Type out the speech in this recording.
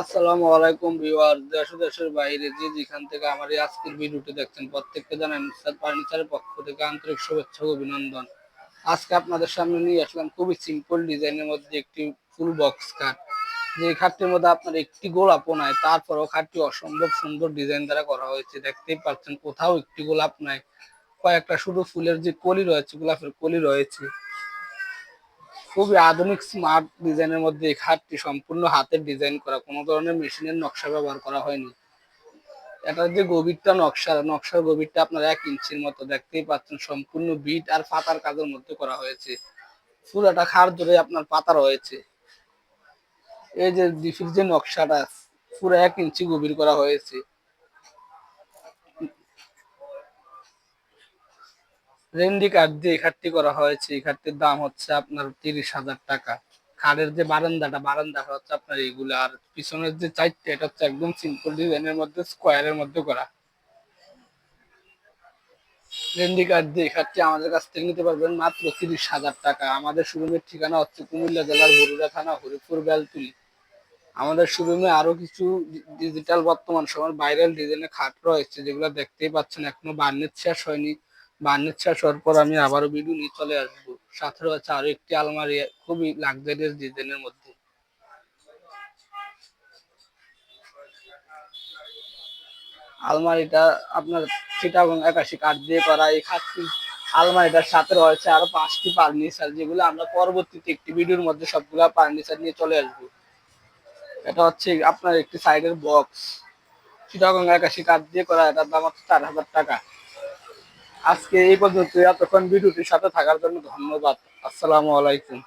আসসালামু আলাইকুম ভিউয়ার দেশ দেশের বাইরে যে যেখান থেকে আমার এই আজকের ভিডিওটি দেখছেন, প্রত্যেককে জানাই স্যার ফার্নিচারের পক্ষ থেকে আন্তরিক শুভেচ্ছা অভিনন্দন। আজকে আপনাদের সামনে নিয়ে আসলাম খুবই সিম্পল ডিজাইনের মধ্যে একটি ফুল বক্স খাট। যে খাটটির মধ্যে আপনার একটি গোলাপও নাই, তারপরেও খাটটি অসম্ভব সুন্দর ডিজাইন দ্বারা করা হয়েছে। দেখতেই পাচ্ছেন কোথাও একটি গোলাপ নাই। কয়েকটা শুধু ফুলের যে কলি রয়েছে, গোলাপের কলি রয়েছে। খুবই আধুনিক স্মার্ট ডিজাইনের মধ্যে এই খাটটি সম্পূর্ণ হাতের ডিজাইন করা। কোনো ধরনের মেশিনের নকশা ব্যবহার করা হয়নি। এটার যে গভীরটা নকশা, নকশার গভীরটা আপনার এক ইঞ্চির মতো দেখতেই পাচ্ছেন। সম্পূর্ণ বিট আর পাতার কাজের মধ্যে করা হয়েছে। পুরাটা খার ধরে আপনার পাতা রয়েছে। এই যে ডিফির যে নকশাটা, পুরো এক ইঞ্চি গভীর করা হয়েছে। রেন্ডি কাঠ দিয়ে খাটটি করা হয়েছে। এই খাটটির দাম হচ্ছে আপনার তিরিশ হাজার টাকা। খাটের যে বারান্দাটা বারান্দাটা হচ্ছে আপনার এইগুলো আর পিছনের যে চারটে, এটা হচ্ছে একদম সিম্পল ডিজাইনের মধ্যে স্কোয়ারের মধ্যে করা। রেন্ডি কাঠ দিয়ে খাটটি আমাদের কাছ থেকে নিতে পারবেন মাত্র তিরিশ হাজার টাকা। আমাদের শোরুমের ঠিকানা হচ্ছে কুমিল্লা জেলার বরুড়া থানা, হরিপুর, বেলতুলি। আমাদের শোরুমে আরও কিছু ডিজিটাল বর্তমান সময়ের ভাইরাল ডিজাইনের খাট রয়েছে, যেগুলো দেখতেই পাচ্ছেন, এখনও বার্নিশ শেষ হয়নি। বার্নিশ শেষ পর আমি আবারও ভিডিও নিয়ে চলে আসব। সাথে রয়েছে আরও একটি আলমারি, খুবই লাক্সারিয়াস ডিজাইনের মধ্যে। আলমারিটা আপনার চিটাগং একাশি কাঠ দিয়ে করা, এই খাটটি আলমারিটার সাথে রয়েছে আরও পাঁচটি ফার্নিচার যেগুলো আমরা পরবর্তীতে একটি ভিডিওর মধ্যে সবগুলা ফার্নিচার নিয়ে চলে আসব। এটা হচ্ছে আপনার একটি সাইডের বক্স চিটাগং একাশি কাঠ দিয়ে করা, এটার দাম হচ্ছে চার হাজার টাকা। আজকে এই পর্যন্ত। এতক্ষণ ভিডিওটির সাথে থাকার জন্য ধন্যবাদ। আসসালামু আলাইকুম।